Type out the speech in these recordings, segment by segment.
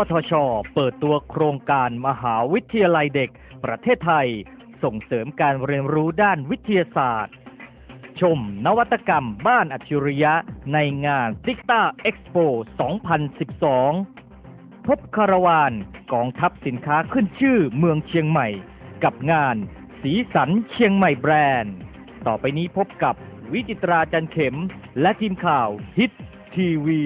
วทช เปิดตัวโครงการมหาวิทยาลัยเด็ก ประเทศไทย ส่งเสริมการเรียนรู้ด้านวิทยาศาสตร์ ชมนวัตกรรมบ้านอัจฉริยะในงานติกตาเอ็กซ์โป2012 พบคาราวานกองทัพสินค้าขึ้นชื่อเมืองเชียงใหม่ กับงานสีสันเชียงใหม่แบรนด์ ต่อไปนี้พบกับวิจิตราจันเข็มและทีมข่าวฮิตทีวี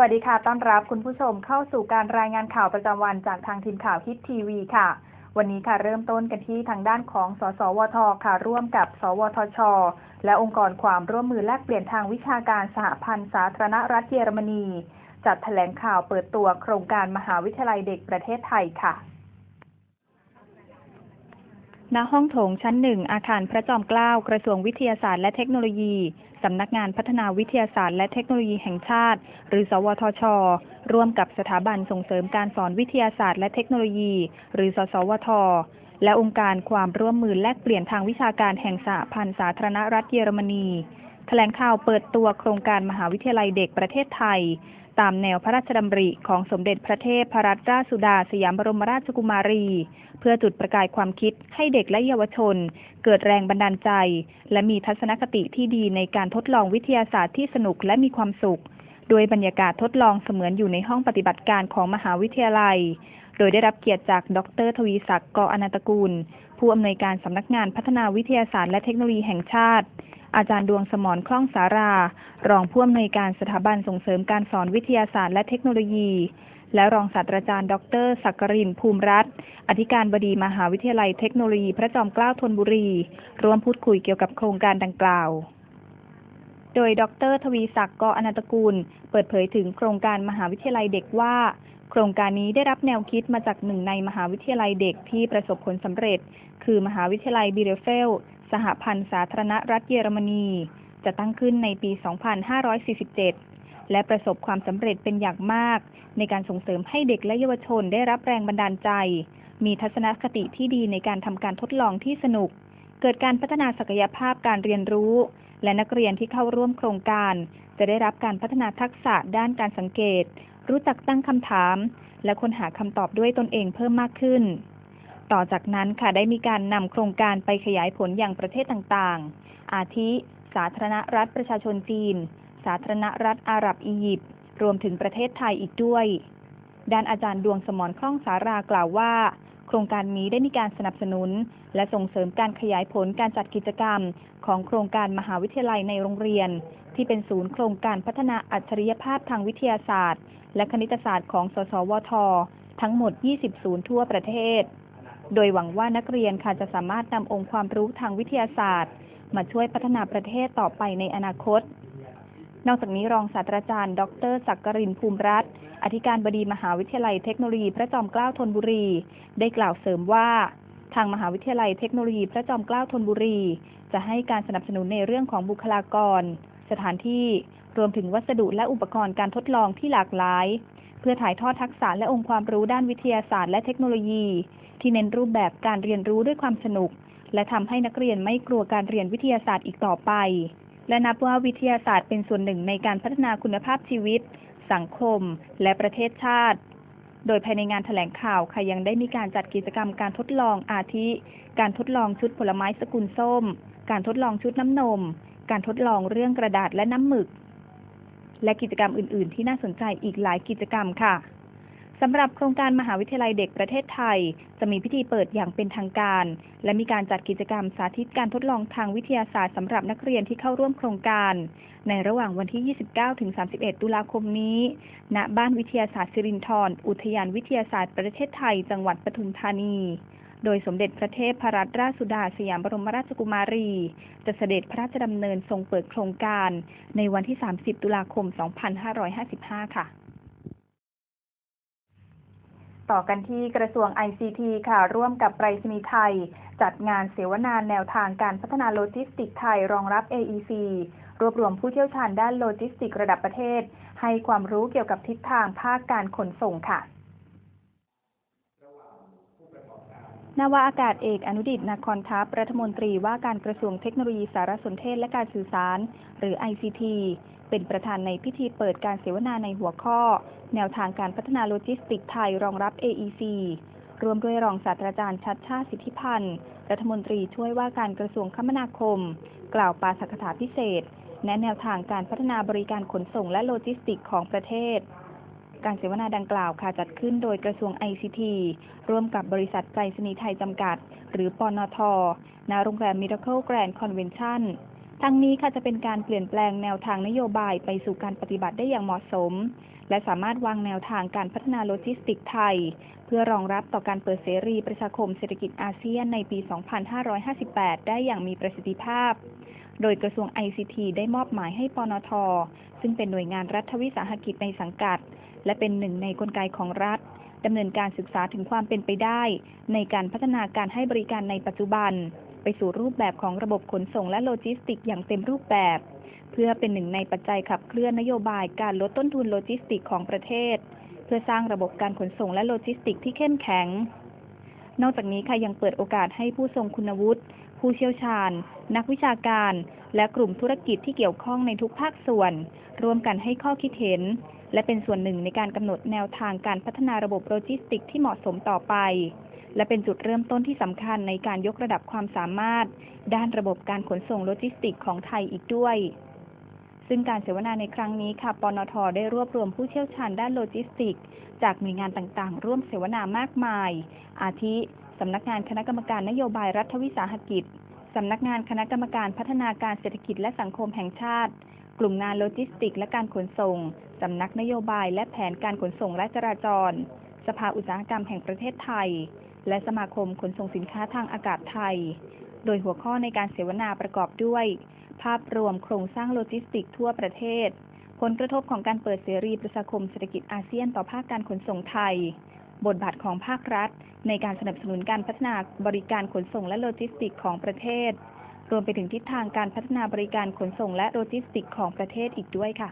วัสดีค่ะ ต้อนรับคุณผู้ชมเข้าสู่การรายงานข่าวประจำวันจากทางทีมข่าวฮิตทีวีค่ะ วันนี้ค่ะเริ่มต้นกันที่ทางด้านของ สสวท ค่ะ ร่วมกับ สวทช และองค์กรความร่วมมือแลกเปลี่ยนทางวิชาการสหพันธ์สาธารณรัฐเยอรมนี จัดแถลงข่าวเปิดตัวโครงการมหาวิทยาลัยเด็กประเทศไทยค่ะณห้องโถงชั้นหนึ่งอาคารพระจอมเกล้ากระทรวงวิทยาศาสตร์และเทคโนโลยี สำนักงานพัฒนาวิทยาศาสตร์และเทคโนโลยีแห่งชาติ หรือ สวทช ร่วมกับสถาบันส่งเสริมการสอนวิทยาศาสตร์และเทคโนโลยี หรือ สสวท และองค์การความร่วมมือแลกเปลี่ยนทางวิชาการแห่งสหพันธ์สาธารณรัฐเยอรมนี แถลงข่าวเปิดตัวโครงการมหาวิทยาลัยเด็กประเทศไทย ตามแนวพระราชดำริของสมเด็จพระเทพพรัตนราชสุดาสยามบรมราชกุมารี เพื่อจุดประกายความคิดให้เด็กและเยาวชน เกิดแรงบันดาลใจ และมีทัศนคติที่ดีในการทดลองวิทยาศาสตร์ที่สนุกและมีความสุข โดยบรรยากาศทดลองเสมือนอยู่ในห้องปฏิบัติการของมหาวิทยาลัย โดยได้รับเกียรติจากดรทวีศักดิ์กออนันตกุล ผู้อำนวยการสำนักงานพัฒนาวิทยาศาสตร์และเทคโนโลยีแห่งชาติ อาจารย์ดวงสมรคล่องสารา รองผู้อำนวยการสถาบันส่งเสริมการสอนวิทยาศาสตร์และเทคโนโลยี และรองศาสตราจารย์ ดรศักรินทร์ภูมิรัตน์อธิการบดีมหาวิทยาลัยเทคโนโลยีพระจอมเกล้าธนบุรี ร่วมพูดคุยเกี่ยวกับโครงการดังกล่าวโดย ดร ทวีศักดิ์ กออนันตกูล เปิดเผยถึงโครงการมหาวิทยาลัยเด็กว่า โครงการนี้ได้รับแนวคิดมาจากหนึ่งในมหาวิทยาลัยเด็กที่ประสบผลสำเร็จ คือมหาวิทยาลัยบิเรเฟล สหพันธ์สาธารณรัฐเยอรมนี จะตั้งขึ้นในปี 2547 และประสบความสำเร็จเป็นอย่างมาก ในการส่งเสริมให้เด็กและเยาวชนได้รับแรงบันดาลใจ มีทัศนคติที่ดีในการทำการทดลองที่สนุก เกิดการพัฒนาศักยภาพการเรียนรู้ และนักเรียนที่เข้าร่วมโครงการ จะได้รับการพัฒนาทักษะด้านการสังเกต รู้จักตั้งคำถาม และค้นหาคำตอบด้วยตนเองเพิ่มมากขึ้น ต่อจากนั้นค่ะได้มีการนำโครงการไปขยายผลอย่างประเทศต่างๆ อาทิ สาธารณรัฐประชาชนจีน สาธารณรัฐอาหรับอียิปต์รวมถึงประเทศไทยอีกด้วย ด้านอาจารย์ดวงสมรคล่องสารากล่าวว่า โครงการนี้ได้มีการสนับสนุน และส่งเสริมการขยายผลการจัดกิจกรรม ของโครงการมหาวิทยาลัยในโรงเรียน ที่เป็นศูนย์โครงการพัฒนาอัจฉริยภาพทางวิทยาศาสตร์ และคณิตศาสตร์ของ สสวท ทั้งหมด 20 ศูนย์ทั่วประเทศ โดยหวังว่านักเรียนค่ะจะสามารถนำองค์ความรู้ทางวิทยาศาสตร์ มาช่วยพัฒนาประเทศต่อไปในอนาคต นอกจากนี้รองศาสตราจารย์ ดรศักรินภูมิรัตน์อธิการบดีมหาวิทยาลัยเทคโนโลยีพระจอมเกล้าธนบุรี ได้กล่าวเสริมว่า ทางมหาวิทยาลัยเทคโนโลยีพระจอมเกล้าธนบุรี จะให้การสนับสนุนในเรื่องของบุคลากร สถานที่ รวมถึงวัสดุและอุปกรณ์การทดลองที่หลากหลาย เพื่อถ่ายทอดทักษะและองค์ความรู้ด้านวิทยาศาสตร์และเทคโนโลยี ที่เน้นรูปแบบการเรียนรู้ด้วยความสนุก และทำให้นักเรียนไม่กลัวการเรียนวิทยาศาสตร์อีกต่อไป และนับว่าวิทยาศาสตร์เป็นส่วนหนึ่งในการพัฒนาคุณภาพชีวิต สังคม และประเทศชาติโดยภายในงานแถลงข่าวค่ะยังได้มีการจัดกิจกรรมการทดลองอาทิ การทดลองชุดผลไม้สกุลส้ม การทดลองชุดน้ำนม การทดลองเรื่องกระดาษและน้ำหมึก และกิจกรรมอื่น ๆ ที่น่าสนใจอีกหลายกิจกรรมค่ะสำหรับโครงการมหาวิทยาลัยเด็กประเทศไทย จะมีพิธีเปิดอย่างเป็นทางการ และมีการจัดกิจกรรมสาธิตการทดลองทางวิทยาศาสตร์สำหรับนักเรียนที่เข้าร่วมโครงการ ในระหว่างวันที่ 29 ถึง 31 ตุลาคมนี้ ณ บ้านวิทยาศาสตร์สิรินธรอุทยานวิทยาศาสตร์ประเทศไทย จังหวัดปทุมธานี โดยสมเด็จพระเทพรัตนราชสุดาสยามบรมราชกุมารี จะเสด็จพระราชดำเนินทรงเปิดโครงการ ในวันที่ 30 ตุลาคม 2555 ค่ะ ต่อกันที่กระทรวง ICT ค่ะ ร่วมกับไปรษณีย์ไทย จัดงานเสวนาแนวทางการพัฒนาโลจิสติกไทยรองรับ AEC รวบรวมผู้เชี่ยวชาญด้านโลจิสติกระดับประเทศ ให้ความรู้เกี่ยวกับทิศทางภาคการขนส่งค่ะ นาวาอากาศเอกอนุดิตนาคอนทัพรัฐมนตรีว่าการกระทรวงเทคโนโลยีสารสนเทศและการสื่อสาร หรือ ICT เป็นประธานในพิธีเปิดการเสวนาในหัวข้อ แนวทางการพัฒนาโลจิสติกไทยรองรับ AEC รวมด้วยรองศาสตราจารย์ชัดชาติสิทธิพันธ์ รัฐมนตรีช่วยว่าการกระทรวงคมนาคม กล่าวปาฐกถาพิเศษ แนะแนวทางการพัฒนาบริการขนส่งและโลจิสติกของประเทศ การเสวนาดังกล่าวค่ะจัดขึ้นโดยกระทรวง ICT ร่วมกับบริษัทไปรษณีย์ไทยจำกัด หรือปนทณโรงแรม Miracle Grand Convention ทั้งนี้ค่ะจะเป็นการเปลี่ยนแปลงแนวทางนโยบายไปสู่การปฏิบัติได้อย่างเหมาะสม และสามารถวางแนวทางการพัฒนาโลจิสติกส์ไทย เพื่อรองรับต่อการเปิดเสรีประชาคมเศรษฐกิจอาเซียนในปี 2558 ได้อย่างมีประสิทธิภาพ โดยกระทรวง ICT ได้มอบหมายให้ปนท ซึ่งเป็นหน่วยงานรัฐวิสาหกิจในสังกัด และเป็นหนึ่งในกลไกของรัฐดำเนินการศึกษาถึงความเป็นไปได้ ในการพัฒนาการให้บริการในปัจจุบัน ไปสู่รูปแบบของระบบขนส่งและโลจิสติกส์อย่างเต็มรูปแบบ เพื่อเป็นหนึ่งในปัจจัยขับเคลื่อนนโยบายการลดต้นทุนโลจิสติกส์ของประเทศ เพื่อสร้างระบบการขนส่งและโลจิสติกส์ที่เข้มแข็ง นอกจากนี้ค่ะยังเปิดโอกาสให้ผู้ทรงคุณวุฒิผู้เชี่ยวชาญ นักวิชาการ และกลุ่มธุรกิจที่เกี่ยวข้องในทุกภาคส่วน ร่วมกันให้ข้อคิดเห็น และเป็นส่วนหนึ่งในการกำหนดแนวทางการพัฒนาระบบโลจิสติกส์ที่เหมาะสมต่อไป และเป็นจุดเริ่มต้นที่สำคัญในการยกระดับความสามารถ ด้านระบบการขนส่งโลจิสติกส์ของไทยอีกด้วย ซึ่งการเสวนาในครั้งนี้ค่ะปนทได้รวบรวมผู้เชี่ยวชาญด้านโลจิสติกส์จากหน่วยงานต่างๆ ร่วมเสวนามากมาย อาทิสำนักงานคณะกรรมการนโยบายรัฐวิสาหกิจสำนักงานคณะกรรมการพัฒนาการเศรษฐกิจและสังคมแห่งชาติ กลุ่มงานโลจิสติกส์และการขนส่ง สำนักนโยบายและแผนการขนส่งและจราจร สภาอุตสาหกรรมแห่งประเทศไทย และสมาคมขนส่งสินค้าทางอากาศไทย โดยหัวข้อในการเสวนาประกอบด้วย ภาพรวมโครงสร้างโลจิสติกส์ทั่วประเทศ ผลกระทบของการเปิดเสรีประชาคมเศรษฐกิจอาเซียนต่อภาคการขนส่งไทย บทบาทของภาครัฐ ในการสนับสนุนการพัฒนาบริการขนส่งและโลจิสติกส์ของประเทศ รวมไปถึงทิศทางการพัฒนาบริการขนส่งและโลจิสติกส์ของประเทศอีกด้วยค่ะ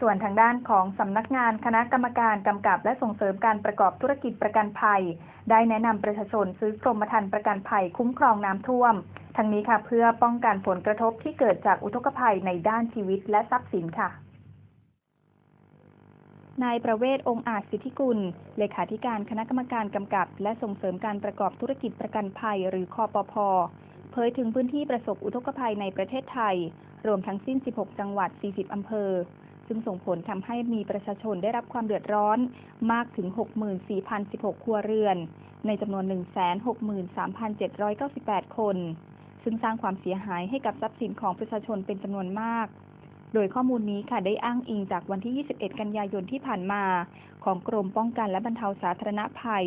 ส่วนทางด้านของสำนักงานคณะกรรมการกำกับ และส่งเสริมการประกอบธุรกิจประกันภัย ได้แนะนำประชาชนซื้อกรมธรรม์ประกันภัยคุ้มครองน้ำท่วม ทั้งนี้ค่ะเพื่อป้องกันผลกระทบที่เกิดจากอุทกภัยในด้านชีวิตและทรัพย์สินค่ะนายประเวศองค์อาจสิทธิกุล เลขาธิการคณะกรรมการกำกับ และส่งเสริมการประกอบธุรกิจประกันภัย หรือคอปพเผยถึงพื้นที่ประสบอุทกภัยในประเทศไทย รวมทั้งสิ้น 16 จังหวัด 40 อำเภอ ซึ่งส่งผลทำให้มีประชาชนได้รับความเดือดร้อนมากถึง 64,016 ครัวเรือน ในจำนวน 163,798 คน ซึ่งสร้างความเสียหายให้กับทรัพย์สินของประชาชนเป็นจำนวนมาก โดยข้อมูลนี้ค่ะได้อ้างอิงจากวันที่ 21 กันยายนที่ผ่านมา ของกรมป้องกันและบรรเทาสาธารณภัย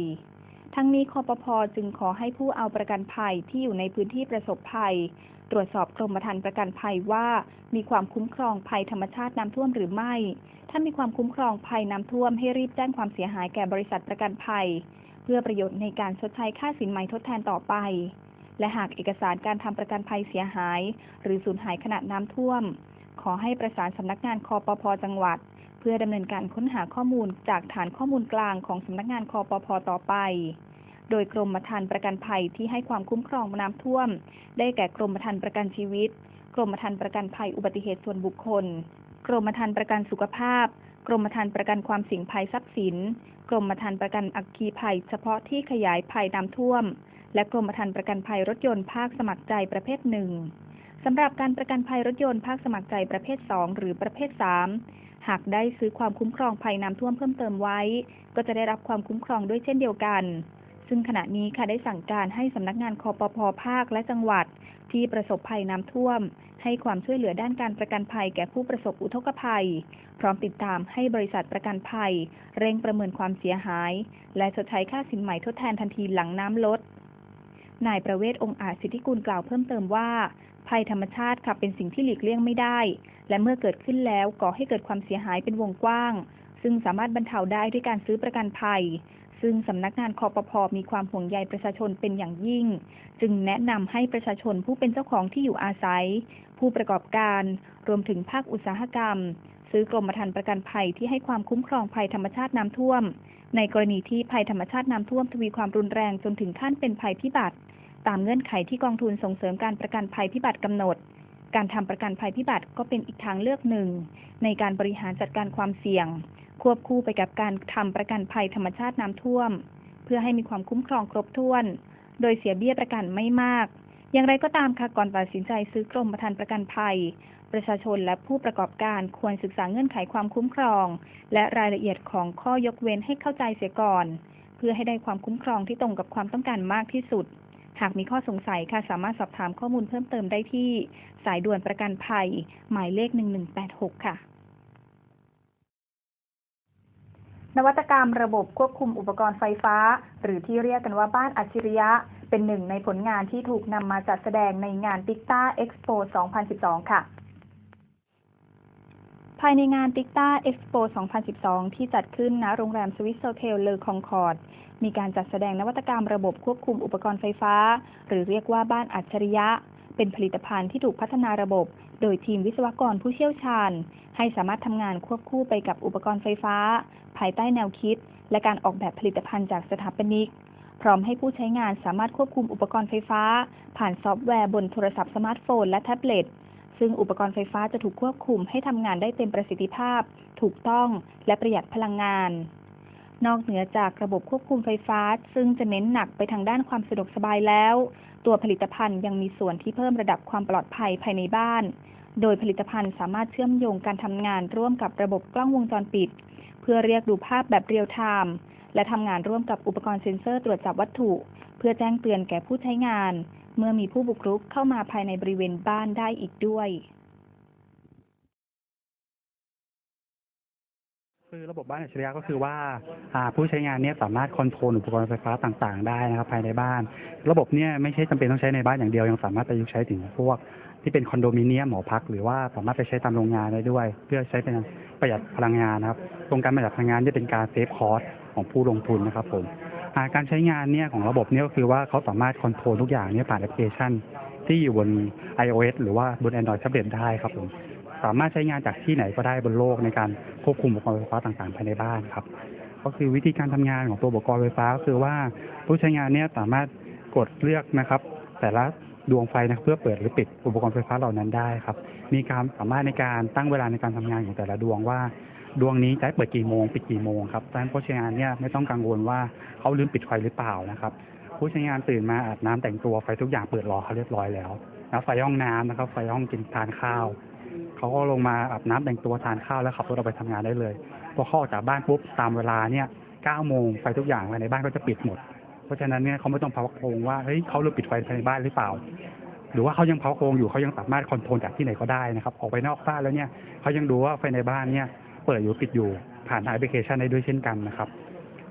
ทั้งนี้คอปพจึงขอให้ผู้เอาประกันภัยที่อยู่ในพื้นที่ประสบภัย ตรวจสอบกรมธรรม์ประกันภัยว่า มีความคุ้มครองภัยธรรมชาติน้ำท่วมหรือไม่ ถ้ามีความคุ้มครองภัยน้ำท่วมให้รีบแจ้งความเสียหายแก่บริษัทประกันภัย เพื่อประโยชน์ในการชดใช้ค่าสินไหมทดแทนต่อไป และหากเอกสารการทำประกันภัยเสียหาย หรือสูญหายขณะน้ำท่วม ขอให้ประสานสำนักงานคอปพจังหวัด เพื่อดำเนินการค้นหาข้อมูลจากฐานข้อมูลกลางของสำนักงานคอปพต่อไป โดยกรมธรรม์ประกันภัยที่ให้ความคุ้มครองน้ำท่วม ได้แก่กรมธรรม์ประกันชีวิต กรมธรรม์ประกันภัยอุบัติเหตุส่วนบุคคล กรมธรรม์ประกันสุขภาพ กรมธรรม์ประกันความเสี่ยงภัยทรัพย์สิน กรมธรรม์ประกันอัคคีภัย เฉพาะที่ขยายภัยน้ำท่วม และกรมธรรม์ประกันภัยรถยนต์ภาคสมัครใจประเภทหนึ่งสำหรับการประกันภัยรถยนต์ภาคสมัครใจประเภท 2 หรือประเภท 3 หากได้ซื้อความคุ้มครองภัยน้ำท่วมเพิ่มเติมไว้ ก็จะได้รับความคุ้มครองด้วยเช่นเดียวกัน ซึ่งขณะนี้ค่ะได้สั่งการให้สำนักงานคอปพอภาคและจังหวัด ที่ประสบภัยน้ำท่วม ให้ความช่วยเหลือด้านการประกันภัยแก่ผู้ประสบอุทกภัย พร้อมติดตามให้บริษัทประกันภัย เร่งประเมินความเสียหาย และชดใช้ค่าสินไหม่ทดแทนทันทีหลังน้ำลดนายประเวศองค์อาจสิทธิกุลกล่าวเพิ่มเติมว่า ภัยธรรมชาติค่ะเป็นสิ่งที่หลีกเลี่ยงไม่ได้ และเมื่อเกิดขึ้นแล้วก่อให้เกิดความเสียหายเป็นวงกว้าง ซึ่งสามารถบรรเทาได้ด้วยการซื้อประกันภัย ซึ่งสำนักงานคอปพอมีความห่วงใยประชาชนเป็นอย่างยิ่ง จึงแนะนำให้ประชาชนผู้เป็นเจ้าของที่อยู่อาศัย ผู้ประกอบการ รวมถึงภาคอุตสาหกรรม ซื้อกรมธรรม์ประกันภัยที่ให้ความคุ้มครองภัยธรรมชาติน้ำท่วม ในกรณีที่ภัยธรรมชาติน้ำท่วมทวีความรุนแรงจนถึงขั้นเป็นภัยพิบัติ ตามเงื่อนไขที่กองทุนส่งเสริมการประกันภัยพิบัติกำหนดการทำประกันภัยพิบัติก็เป็นอีกทางเลือกหนึ่ง ในการบริหารจัดการความเสี่ยง ควบคู่ไปกับการทำประกันภัยธรรมชาติน้ำท่วม เพื่อให้มีความคุ้มครองครบถ้วน โดยเสียเบี้ยประกันไม่มาก อย่างไรก็ตามค่ะก่อนตัดสินใจซื้อกรมธรรม์ประกันภัย ประชาชนและผู้ประกอบการควรศึกษาเงื่อนไขความคุ้มครอง และรายละเอียดของข้อยกเว้นให้เข้าใจเสียก่อน เพื่อให้ได้ความคุ้มครองที่ตรงกับความต้องการมากที่สุดหากมีข้อสงสัยค่ะสามารถสอบถามข้อมูลเพิ่มเติมได้ที่ สายด่วนประกันภัย หมายเลข 1186 ค่ะ นวัตกรรมระบบควบคุมอุปกรณ์ไฟฟ้า หรือที่เรียกกันว่าบ้านอัจฉริยะ เป็นหนึ่งในผลงานที่ถูกนำมาจัดแสดงในงาน t i k t a Expo 2012 ค่ะ ภายในงาน t i k t a Expo 2012 ที่จัดขึ้นณโรงแรมสวิสโซเทลเลอคองคอร์ดมีการจัดแสดงนวัตกรรมระบบควบคุมอุปกรณ์ไฟฟ้า หรือเรียกว่าบ้านอัจฉริยะ เป็นผลิตภัณฑ์ที่ถูกพัฒนาระบบ โดยทีมวิศวกรผู้เชี่ยวชาญ ให้สามารถทำงานควบคู่ไปกับอุปกรณ์ไฟฟ้า ภายใต้แนวคิด และการออกแบบผลิตภัณฑ์จากสถาปนิก พร้อมให้ผู้ใช้งานสามารถควบคุมอุปกรณ์ไฟฟ้า ผ่านซอฟต์แวร์บนโทรศัพท์สมาร์ทโฟนและแท็บเล็ตซึ่งอุปกรณ์ไฟฟ้าจะถูกควบคุมให้ทำงานได้เต็มประสิทธิภาพ ถูกต้องและประหยัดพลังงาน นอกเหนือจากระบบควบคุมไฟฟ้า ซึ่งจะเน้นหนักไปทางด้านความสะดวกสบายแล้ว ตัวผลิตภัณฑ์ยังมีส่วนที่เพิ่มระดับความปลอดภัยภายในบ้าน โดยผลิตภัณฑ์สามารถเชื่อมโยงการทำงานร่วมกับระบบกล้องวงจรปิด พื่อเรียกดูภาพแบบเรียลไทม์และทำงานร่วมกับอุปกรณ์เซ็นเซอร์ตรวจจับวัตถุ เพื่อแจ้งเตือนแก่ผู้ใช้งาน เมื่อมีผู้บุกรุกเข้ามาภายในบริเวณบ้านได้อีกด้วย คือระบบบ้านอัจฉริยะก็คือว่าผู้ใช้งานเนี่ยสามารถคอนโทรลอุปกรณ์ไฟฟ้าต่างๆ ได้นะครับภายในบ้าน ระบบเนี่ยไม่ใช่จำเป็นต้องใช้ในบ้านอย่างเดียวยังสามารถประยุกต์ใช้ถึงพวกที่เป็นคอนโดมิเนียมหอพัก หรือว่าสามารถไปใช้ตามโรงงานได้ด้วย เพื่อใช้เป็นประหยัดพลังงานนะครับโครงการประหยัดพลังงานจะเป็นการเซฟคอสของผู้ลงทุนนะครับผมาการใช้งานเนี่ยของระบบเนี่ยก็คือว่าเขาสามารถคอนโทรลทุกอย่างเนี่ยผ่านแอปพลิเคชัน ที่อยู่บน iOS หรือว่าบน Android tablet ได้ครับผม สามารถใช้งานจากที่ไหนก็ได้บนโลกในการควบคุมอุปกรณ์ไฟฟ้าต่างๆภายในบ้านครับ ก็คือวิธีการทำงานของตัวอุปกรณ์ไฟฟ้าก็คือว่าผู้ใช้งานเนี่ยสามารถกดเลือกนะครับ แต่ละดวงไฟนะเพื่อเปิดหรือปิดอุปกรณ์ไฟฟ้าเหล่านั้นได้ครับ มีการสามารถในการตั้งเวลาในการทำงานของแต่ละดวงว่าดวงนี้จะเปิดกี่โมงปิดกี่โมงครับดังนั้นผู้ใช้งานเนี่ยไม่ต้องกังวลว่าเขาลืมปิดไฟหรือเปล่านะครับ ผู้ใช้งานตื่นมาอาบน้ำแต่งตัวไฟทุกอย่างเปิดรอเขาเรียบร้อยแล้วแล้วไฟห้องน้ำนะครับ ไฟห้องกินทานข้าว เขาก็ลงมาอาบน้ำแต่งตัวทานข้าวแล้วขับรถออกไปทำงานได้เลยพอเข้าออกจากบ้านปุ๊บตามเวลาเนี่ย9โมงไฟทุกอย่างภายในบ้านก็จะปิดหมด เพราะฉะนั้นเนี่ยเขาไม่ต้องพะวกโคงว่าเฮ้ยเขาลืมปิดไฟภายในบ้านหรือเปล่า หรือว่าเขายังเผาโครงอยู่เขายังสามารถคอนโทรลจากที่ไหนก็ได้นะครับออกไปนอกบ้านแล้วเนี่ยเขายังดูว่าไฟในบ้านเนี่ยเปิดอยู่ปิดอยู่ผ่านแอปพลิเคชันได้ด้วยเช่นกันนะครับ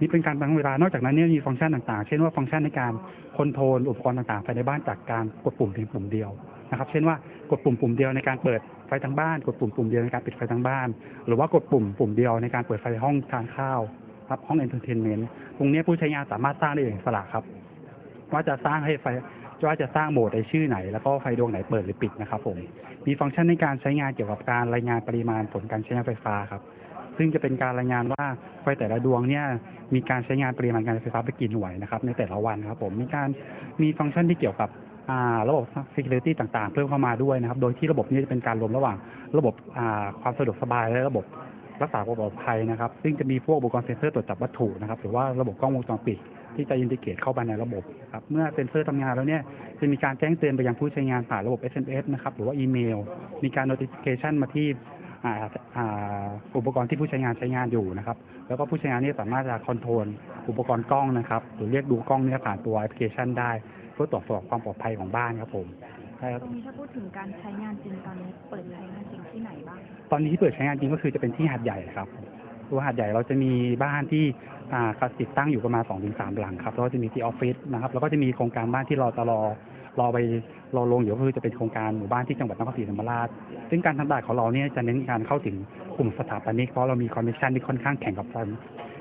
นี่เป็นการตั้งเวลานอกจากนั้นเนี่ยมีฟังก์ชันต่างๆ เช่นว่าฟังก์ชันในการคอนโทรลอุปกรณ์ต่างๆภายในบ้านจากการกดปุ่มเพียงปุ่มเดียวนะครับ เช่นว่ากดปุ่มปุ่มเดียวในการเปิด ไฟทั้งบ้านกดปุ่มปุ่มเดียวในการปิดไฟทั้งบ้าน หรือว่ากดปุ่มปุ่มเดียวในการเปิดไฟห้องทานข้าวครับห้องเอนเตอร์เทนเมนต์ตรงนี้ผู้ใช้งานสามารถสร้างได้อย่างอิสระครับ ว่าจะสร้างให้ไฟว่าจะสร้างโหมดในชื่อไหน แล้วก็ไฟดวงไหนเปิดหรือปิดนะครับผมมีฟังก์ชันในการใช้งานเกี่ยวกับการรายงานปริมาณผลการใช้งานไฟฟ้าครับ ซึ่งจะเป็นการรายงานว่าไฟแต่ละดวงเนี่ยมีการใช้งานปริมาณการไฟฟ้าไปกี่หน่วยนะครับในแต่ละวันครับผมมีการมีฟังก์ชันที่เกี่ยวกับ ระบบ security ต่างๆ เพิ่มเข้ามาด้วยนะครับ โดยที่ระบบนี้จะเป็นการรวมระหว่างระบบความสะดวกสบายและระบบรักษาความปลอดภัยนะครับ ซึ่งจะมีพวกอุปกรณ์เซ็นเซอร์ตรวจจับวัตถุนะครับ หรือว่าระบบกล้องวงจรปิดที่จะอินทิเกตเข้าไปในระบบครับ เมื่อเซ็นเซอร์ทำงานแล้วเนี่ย จะมีการแจ้งเตือนไปยังผู้ใช้งานผ่านระบบ SMS นะครับ หรือว่าอีเมล มีการ notification มาที่อุปกรณ์ที่ผู้ใช้งานใช้งานอยู่นะครับ แล้วก็ผู้ใช้งานนี่สามารถจะคอนโทรลอุปกรณ์กล้องนะครับ หรือเรียกดูกล้องเนี่ยผ่านตัวแอปพลิเคชันได้ เพื่อตรวจสอบความปลอดภัยของบ้านครับผมใช่ครับ ตรงนี้ถ้าพูดถึงการใช้งานจริงตอนนี้เปิดใช้งานจริงที่ไหนบ้าง ตอนนี้ที่เปิดใช้งานจริงก็คือจะเป็นที่หาดใหญ่ครับตัวหาดใหญ่เราจะมีบ้านที่อ่าติดตั้งอยู่ประมาณ2อถึงสหลังครับแล้วก็จะมีที่ออฟฟิศนะครับ แล้วก็จะมีโครงการบ้านที่เราจะรอรอไปรอลงอยู่ก็คือจะเป็นโครงการหมู่บ้านที่จังหวัดนครศรีธรรมราช ซึ่งการทำตลาดของเราเนี่ยจะเน้นการเข้าถึงกลุ่มสถาปนิกเพราะเรามีคอนเนคชันที่ค่อนข้างแข่งกับ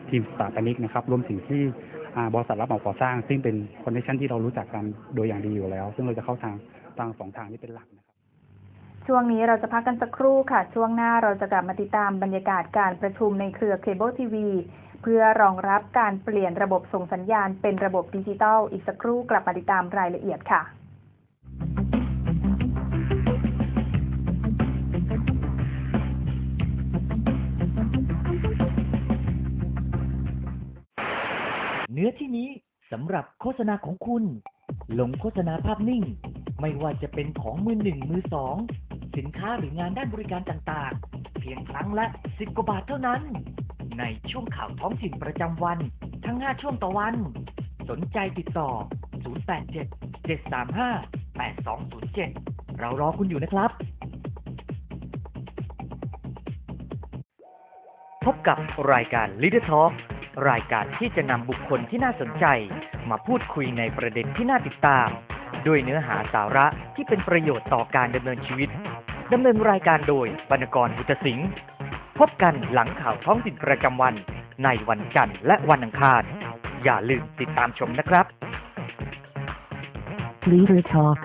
ทีมสถาปนิกนะครับ รวมถึงที่อ่า บริษัทรับเหมาก่อสร้าง ซึ่งเป็นคอนเนคชันที่เรารู้จักกันโดยอย่างดีอยู่แล้ว ซึ่งเราจะเข้าทางทางสองทางนี้เป็นหลักนะครับช่วงนี้เราจะพักกันสักครู่ค่ะ ช่วงหน้าเราจะกลับมาติดตามบรรยากาศการประชุมในเครือเคเบิลทีวีเพื่อรองรับการเปลี่ยนระบบส่งสัญญาณเป็นระบบดิจิตอลอีกสักครู่กลับมาติดตามรายละเอียดค่ะ นื้อที่นี้สำหรับโฆษณาของคุณ ลงโฆษณาภาพนิ่ง ไม่ว่าจะเป็นของมือหนึ่งมือสองสินค้าหรืองานด้านบริการต่างๆ เพียงครั้งละสิบกว่าบาทเท่านั้น ในช่วงข่าวท้องถิ่นประจำวัน ทั้ง 5 ช่วงต่อวัน สนใจติดต่อ 087 735 8207 เรารอคุณอยู่นะครับ พบกับรายการ Leader Talk รายการที่จะนำบุคคลที่น่าสนใจ มาพูดคุยในประเด็นที่น่าติดตาม ด้วยเนื้อหาสาระที่เป็นประโยชน์ต่อการดำเนินชีวิตดำเนินรายการโดยบรรณกรบุตรสิงห์พบกันหลังข่าวท้องถิ่นประจำวัน ในวันจันทร์และวันอังคาร อย่าลืมติดตามชมนะครับ Leader Talk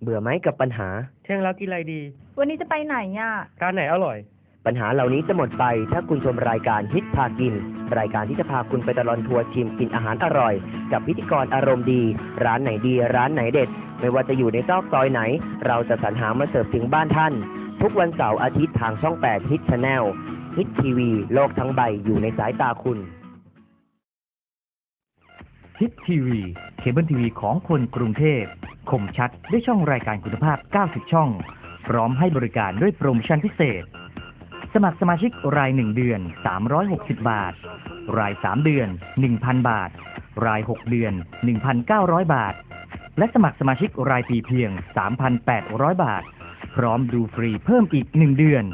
เบื่อไหมกับปัญหา เที่ยงแล้วกินอะไรดี วันนี้จะไปไหนอะ ร้านไหนอร่อย ปัญหาเหล่านี้จะหมดไปถ้าคุณชมรายการฮิตพากิน รายการที่จะพาคุณไปตลอดทัวร์ชิมกินอาหารอร่อย กับพิธีกรอารมณ์ดี ร้านไหนดี ร้านไหนเด็ด ไม่ว่าจะอยู่ในซอกซอยไหน เราจะสรรหามาเสิร์ฟถึงบ้านท่าน ทุกวันเสาร์อาทิตย์ทางช่อง 8 ฮิตชาแนลฮิตทีวี โลกทั้งใบอยู่ในสายตาคุณฮิตทีวีเคเบิลทีวีของคนกรุงเทพคมชัดด้วยช่องรายการคุณภาพ 90 ช่อง พร้อมให้บริการด้วยโปรโมชั่นพิเศษ สมัครสมาชิกราย 1 เดือน 360 บาท ราย 3 เดือน 1,000 บาท ราย 6 เดือน 1,900 บาท และสมัครสมาชิกรายปีเพียง 3,800 บาท พร้อมดูฟรีเพิ่มอีก 1 เดือน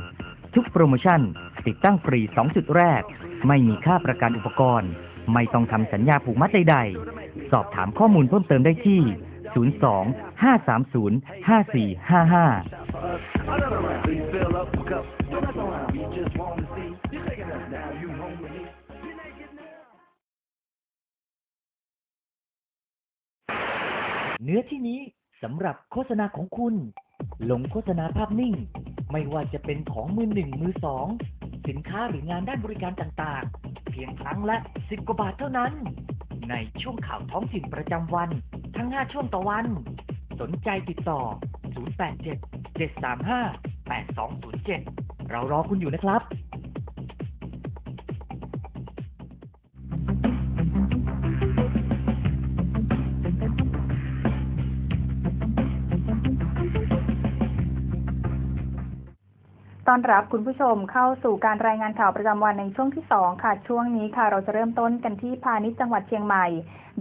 ทุกโปรโมชั่น ติดตั้งฟรี 2 จุดแรก ไม่มีค่าประกันอุปกรณ์ ไม่ต้องทำสัญญาผูกมัดใดๆ สอบถามข้อมูลเพิ่มเติมได้ที่ 02 530 5455เนื้อที่นี้สำหรับโฆษณาของคุณ ลงโฆษณาภาพนิ่ง ไม่ว่าจะเป็นของมือหนึ่งมือสอง สินค้าหรืองานด้านบริการต่างๆ เพียงครั้งละสิบกว่าบาทเท่านั้น ในช่วงข่าวท้องถิ่นประจำวัน ทั้ง 5 ช่วงต่อวัน สนใจติดต่อ 087 735 8207 เรารอคุณอยู่นะครับ อนรับคุณผู้ชมเข้าสู่การรายงานข่าวประจำวันในช่วงที่สองค่ะ ช่วงนี้ค่ะ เราจะเริ่มต้นกันที่พาณิชย์จังหวัดเชียงใหม่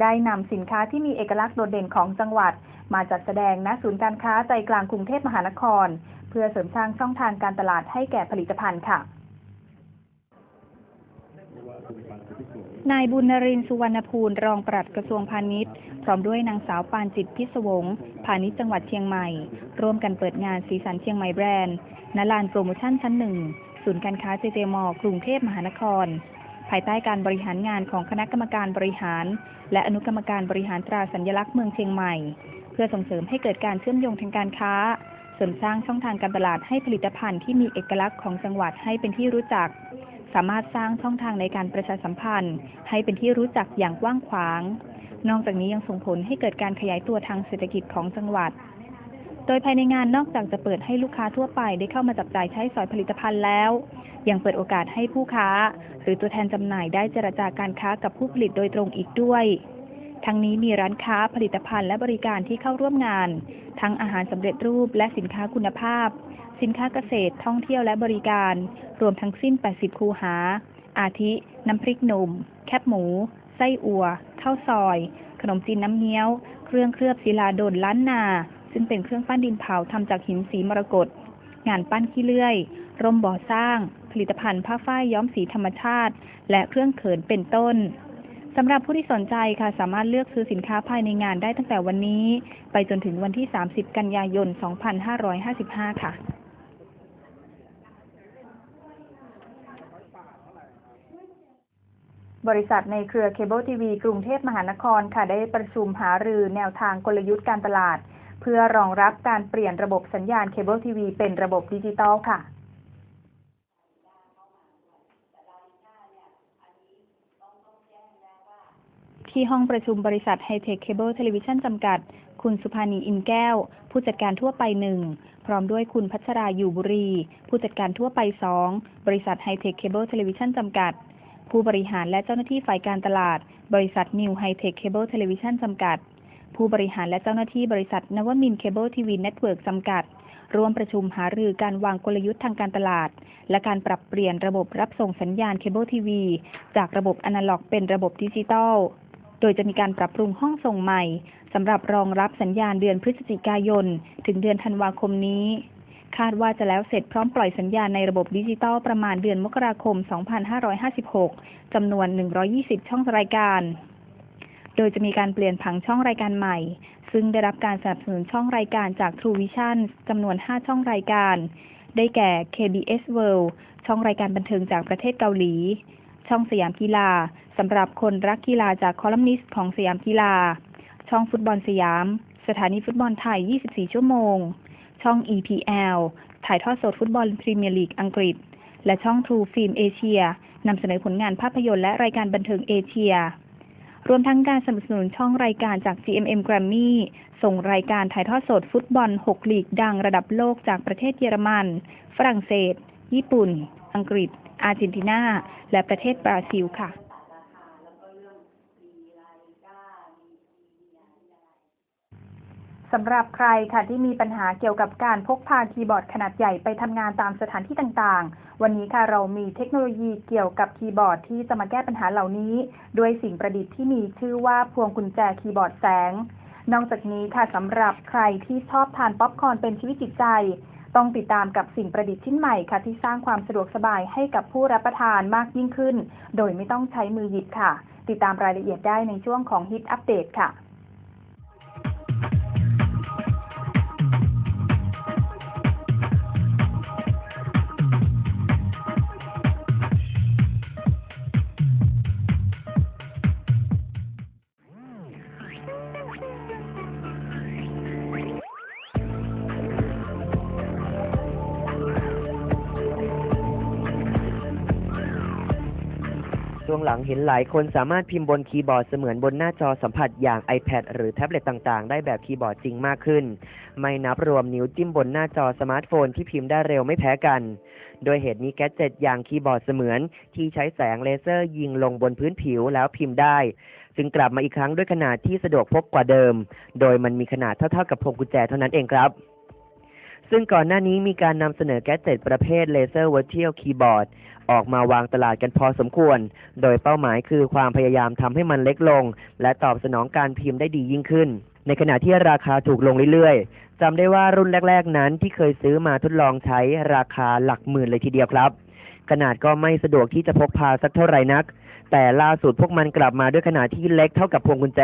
ได้นำสินค้าที่มีเอกลักษณ์โดดเด่นของจังหวัด มาจัดแสดงณศูนย์การค้าใจกลางกรุงเทพมหานคร เพื่อเสริมสร้างช่องทางการตลาดให้แก่ผลิตภัณฑ์ค่ะ นายบุญนรินทร์สุวรรณภูลรองปลัดกระทรวงพาณิชย์ พร้อมด้วยนางสาวปานจิตพิศวงพาณิชย์จังหวัดเชียงใหม่ ร่วมกันเปิดงานสีสันเชียงใหม่แบรนด์ณลานโปรโมชั่นชั้นหนึ่งศูนย์การค้าเจเจมอกรุงเทพมหานคร ภายใต้การบริหารงานของคณะกรรมการบริหาร และอนุกรรมการบริหารตราสัญลักษณ์เมืองเชียงใหม่ เพื่อส่งเสริมให้เกิดการเชื่อมโยงทางการค้าเสริมสร้างช่องทางการตลาดให้ผลิตภัณฑ์ที่มีเอกลักษณ์ของจังหวัดให้เป็นที่รู้จัก สามารถสร้างช่องทางในการประชาสัมพันธ์ ให้เป็นที่รู้จักอย่างกว้างขวาง นอกจากนี้ยังส่งผลให้เกิดการขยายตัวทางเศรษฐกิจของจังหวัด โดยภายในงานนอกจากจะเปิดให้ลูกค้าทั่วไปได้เข้ามาจับจ่ายใช้สอยผลิตภัณฑ์แล้ว ยังเปิดโอกาสให้ผู้ค้า หรือตัวแทนจำหน่ายได้เจรจาการค้ากับผู้ผลิตโดยตรงอีกด้วยทั้งนี้มีร้านค้าผลิตภัณฑ์และบริการที่เข้าร่วมงาน ทั้งอาหารสำเร็จรูปและสินค้าคุณภาพ สินค้าเกษตรท่องเที่ยวและบริการ รวมทั้งสิ้น 80 คูหา อาทิ น้ำพริกหนุ่ม แคบหมู ไส้อั่วข้าวซอย ขนมจีนน้ำเงี้ยว เครื่องเคลือบศิลาโดนล้านนา ซึ่งเป็นเครื่องปั้นดินเผาทำจากหินสีมรกต งานปั้นขี้เลื่อย ร่มบ่อสร้าง ผลิตภัณฑ์ผ้าฝ้ายย้อมสีธรรมชาติ และเครื่องเขินเป็นต้นสำหรับผู้ที่สนใจค่ะสามารถเลือกซื้อสินค้าภายในงานได้ตั้งแต่วันนี้ ไปจนถึงวันที่ 30 กันยายน 2555 ค่ะ บริษัทในเครือเคเบิลทีวีกรุงเทพมหานครค่ะได้ประชุมหารือแนวทางกลยุทธ์การตลาด เพื่อรองรับการเปลี่ยนระบบสัญญาณเคเบิลทีวีเป็นระบบดิจิตอลค่ะที่ห้องประชุมบริษัทไฮเทคเคเบิลเทเลวิชันจำกัด คุณสุภานีอินแก้ว ผู้จัดการทั่วไปหนึ่ง พร้อมด้วยคุณพัชราอยู่บุรี ผู้จัดการทั่วไปสอง บริษัทไฮเทคเคเบิลเทเลวิชันจำกัด ผู้บริหารและเจ้าหน้าที่ฝ่ายการตลาด บริษัทนิวไฮเทคเคเบิลเทเลวิชันจำกัด ผู้บริหารและเจ้าหน้าที่บริษัทนวมินเคเบิลทีวีเน็ตเวิร์กจำกัด ร่วมประชุมหารือการวางกลยุทธ์ทางการตลาด และการปรับเปลี่ยนระบบรับส่งสัญญาณเคเบิลทีวีจากระบบอนาล็อก เป็นระบบดิจิตอล โดยจะมีการปรับปรุงห้องส่งใหม่สำหรับรองรับสัญญาณเดือนพฤศจิกายน ถึงเดือนธันวาคมนี้ คาดว่าจะแล้วเสร็จพร้อมปล่อยสัญญาณในระบบดิจิตอลประมาณเดือนมกราคม 2556 จำนวน 120 ช่องรายการ โดยจะมีการเปลี่ยนผังช่องรายการใหม่ ซึ่งได้รับการสนับสนุนช่องรายการจาก True Vision จำนวน 5 ช่องรายการ ได้แก่ KBS World ช่องรายการบันเทิงจากประเทศเกาหลี ช่องสยามกีฬาสำหรับคนรักกีฬาจากคอลัมนิสต์ของสยามกีฬา ช่องฟุตบอลสยาม สถานีฟุตบอลไทย 24 ชั่วโมง ช่อง EPL ถ่ายทอดสดฟุตบอลพรีเมียร์ลีกอังกฤษ และช่อง True Film Asia นำเสนอผลงานภาพยนตร์และรายการบันเทิงเอเชีย รวมทั้งการสนับสนุนช่องรายการจาก GMM Grammy ส่งรายการถ่ายทอดสดฟุตบอล 6 ลีกดังระดับโลกจากประเทศเยอรมัน ฝรั่งเศส ญี่ปุ่น อังกฤษ อาร์เจนตินา และประเทศบราซิลค่ะ สำหรับใครค่ะที่มีปัญหาเกี่ยวกับการพกพาคีย์บอร์ดขนาดใหญ่ไปทำงานตามสถานที่ต่างๆ วันนี้ค่ะเรามีเทคโนโลยีเกี่ยวกับคีย์บอร์ดที่จะมาแก้ปัญหาเหล่านี้ ด้วยสิ่งประดิษฐ์ที่มีชื่อว่าพวงกุญแจคีย์บอร์ดแสง นอกจากนี้ค่ะสำหรับใครที่ชอบทานป๊อปคอร์นเป็นชีวิตจิตใจ ต้องติดตามกับสิ่งประดิษฐ์ชิ้นใหม่ค่ะ ที่สร้างความสะดวกสบายให้กับผู้รับประทานมากยิ่งขึ้น โดยไม่ต้องใช้มือหยิบค่ะ ติดตามรายละเอียดได้ในช่วงของ Hit Update ค่ะ หลังเห็นหลายคนสามารถพิมพ์บนคีย์บอร์ดเสมือนบนหน้าจอสัมผัสอย่าง iPad หรือแท็บเล็ตต่างๆ ได้แบบคีย์บอร์ดจริงมากขึ้น ไม่นับรวมนิ้วจิ้มบนหน้าจอสมาร์ทโฟนที่พิมพ์ได้เร็วไม่แพ้กัน โดยเหตุนี้แกดเจ็ตอย่างคีย์บอร์ดเสมือน ที่ใช้แสงเลเซอร์ยิงลงบนพื้นผิวแล้วพิมพ์ได้จึงกลับมาอีกครั้งด้วยขนาดที่สะดวกพกกว่าเดิม โดยมันมีขนาดเท่าๆกับพวงกุญแจเท่านั้นเองครับ ซึ่งก่อนหน้านี้มีการนำเสนอแกดเจ็ตประเภทเลเซอร์ Virtual Keyboard ออกมาวางตลาดกันพอสมควร โดยเป้าหมายคือความพยายามทำให้มันเล็กลง และตอบสนองการพิมพ์ได้ดียิ่งขึ้น ในขณะที่ราคาถูกลงเรื่อยๆจำได้ว่ารุ่นแรก ๆ นั้นที่เคยซื้อมาทดลองใช้ราคาหลักหมื่นเลยทีเดียวครับ ขนาดก็ไม่สะดวกที่จะพกพาสักเท่าไหร่นัก แต่ล่าสุดพวกมันกลับมาด้วยขนาดที่เล็กเท่ากับพวงกุญแจ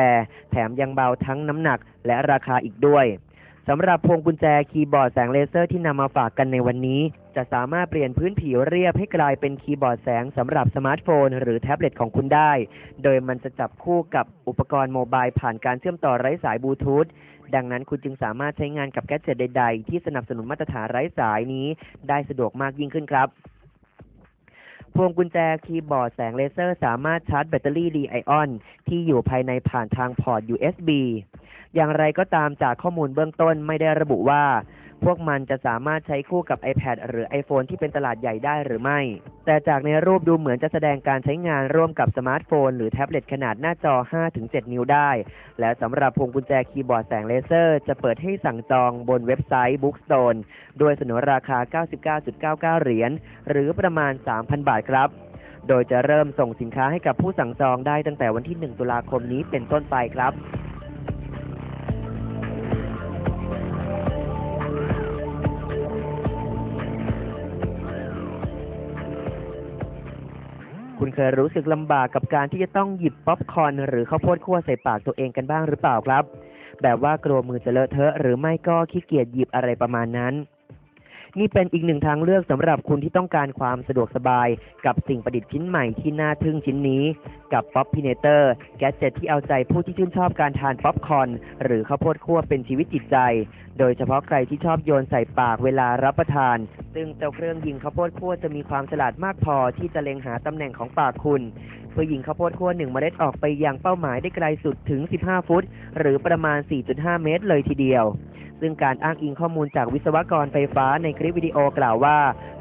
แถมยังเบาทั้งน้ำหนักและราคาอีกด้วย สำหรับพวงกุญแจคีย์บอร์ดแสงเลเซอร์ที่นำมาฝากกันในวันนี้ จะสามารถเปลี่ยนพื้นผิวเรียบให้กลายเป็นคีย์บอร์ดแสงสำหรับสมาร์ทโฟน หรือแท็บเล็ตของคุณได้ โดยมันจะจับคู่กับอุปกรณ์โมบายผ่านการเชื่อมต่อไร้สายบลูทูธดังนั้นคุณจึงสามารถใช้งานกับแกดเจ็ตใด ๆ ที่สนับสนุนมาตรฐานไร้สายนี้ ได้สะดวกมากยิ่งขึ้นครับพวงกุญแจคีย์บอร์ดแสงเลเซอร์ สามารถชาร์จแบตเตอรี่ลีไอออนที่อยู่ภายในผ่านทางพอร์ต USB อย่างไรก็ตามจากข้อมูลเบื้องต้นไม่ได้ระบุว่า พวกมันจะสามารถใช้คู่กับ iPad หรือ iPhone ที่เป็นตลาดใหญ่ได้หรือไม่ แต่จากในรูปดูเหมือนจะแสดงการใช้งานร่วมกับสมาร์ทโฟน หรือแท็บเล็ตขนาดหน้าจอ 5-7 นิ้วได้ และสำหรับพวงกุญแจคีย์บอร์ดแสงเลเซอร์ จะเปิดให้สั่งจองบนเว็บไซต์ Bookstone โดยเสนอราคา 99.99 เหรียญหรือประมาณ 3,000 บาทครับโดยจะเริ่มส่งสินค้าให้กับผู้สั่งจองได้ตั้งแต่วันที่ 1 ตุลาคมนี้เป็นต้นไปครับ คุณเคยรู้สึกลำบากกับการที่จะต้องหยิบป๊อปคอร์นหรือข้าวโพดคั่วใส่ปากตัวเองกันบ้างหรือเปล่าครับ แบบว่ากลัวมือจะเลอะเทอะหรือไม่ก็ขี้เกียจหยิบอะไรประมาณนั้น นี่เป็นอีกหนึ่งทางเลือกสำหรับคุณที่ต้องการความสะดวกสบาย กับสิ่งประดิษฐ์ชิ้นใหม่ที่น่าทึ่งชิ้นนี้ กับ Pop p i n a t o r แกจ e t ที่เอาใจผู้ที่ชื่นชอบการทานป๊อปคอนหรือข้าวโพดคั่วเป็นชีวิตจิตใจ โดยเฉพาะใครที่ชอบโยนใส่ปากเวลารับประทาน ซึ่งเจ้าเครื่องยิงข้าวโพดคั่วจะมีความฉลาดมากพอที่จะเล็งหาตำแหน่งของปากคุณเพื่อยิงข้าวโพดคั่วหนึ่งเมล็ดออกไปยังเป้าหมายได้ไกลสุดถึง 15 ฟุต หรือประมาณ 4.5 เมตรเลยทีเดียว ซึ่งการอ้างอิงข้อมูลจากวิศวกรไฟฟ้าในคลิปวิดีโอกล่าวว่า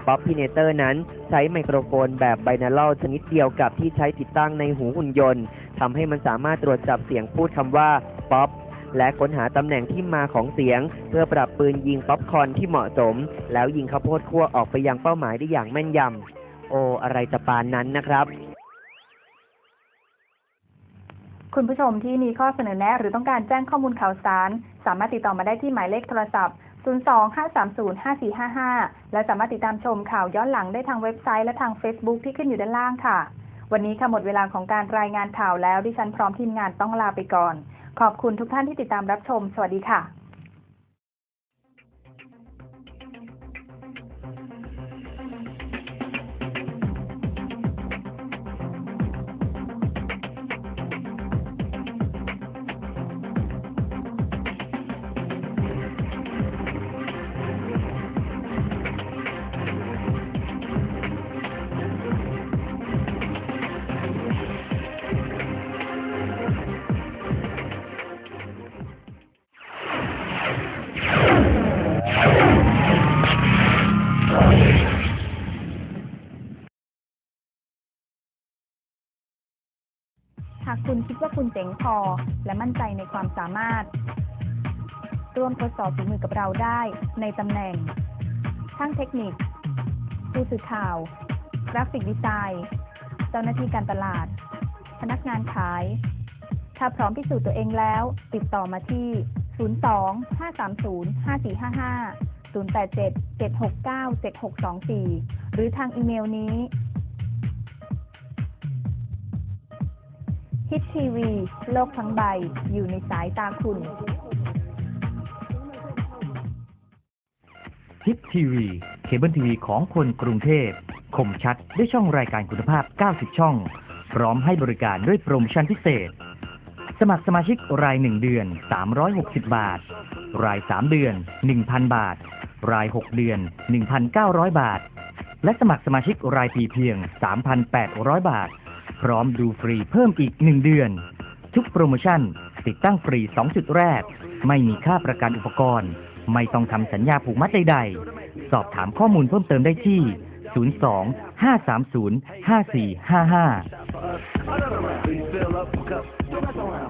ป๊อปพิเนเตอร์นั้นใช้ไมโครโฟนแบบไบนาลชนิดเดียวกับที่ใช้ติดตั้งในหูหุ่นยนต์ทำให้มันสามารถตรวจจับเสียงพูดคำว่าป๊อปและค้นหาตำแหน่งที่มาของเสียง เพื่อปรับปืนยิงป๊อปคอนที่เหมาะสม แล้วยิงข้าวโพดคั่วออกไปยังเป้าหมายได้อย่างแม่นยำโออะไรจะปานนั้นนะครับ คุณผู้ชมที่มีข้อเสนอแนะหรือต้องการแจ้งข้อมูลข่าวสาร สามารถติดต่อมาได้ที่หมายเลขโทรศัพท์ 025305455 และสามารถติดตามชมข่าวย้อนหลังได้ทางเว็บไซต์และทาง Facebook ที่ขึ้นอยู่ด้านล่างค่ะ วันนี้ค่ะหมดเวลาของการรายงานข่าวแล้วดิฉันพร้อมทีมงานต้องลาไปก่อน ขอบคุณทุกท่านที่ติดตามรับชม สวัสดีค่ะ คุณคิดว่าคุณเจ๋งพอ และมั่นใจในความสามารถ ร่วมทดสอบฝีมือกับเราได้ในตำแหน่งช่างเทคนิค ผู้สื่อข่าว กราฟิกดีไซน์เจ้าหน้าที่การตลาด พนักงานขาย ถ้าพร้อมพิสูจน์ตัวเองแล้ว ติดต่อมาที่ 02 530 5455 087 769 7624 หรือทางอีเมลนี้ ฮิตทีวี โลกทั้งใบ อยู่ในสายตาคุณทิปทีวี เคเบิลทีวีของคนกรุงเทพคมชัดด้วยช่องรายการคุณภาพ 90 ช่อง พร้อมให้บริการด้วยโปรโมชั่นพิเศษ สมัครสมาชิกราย 1 เดือน 360 บาท ราย 3 เดือน 1,000 บาท ราย 6 เดือน 1,900 บาท และสมัครสมาชิกรายปีเพียง 3,800 บาท พร้อมดูฟรีเพิ่มอีก1เดือน ทุกโปรโมชั่น ติดตั้งฟรี 2 จุดแรก ไม่มีค่าประกันอุปกรณ์ ไม่ต้องทำสัญญาผูกมัดใดๆ สอบถามข้อมูลเพิ่มเติมได้ที่ 02 530 5455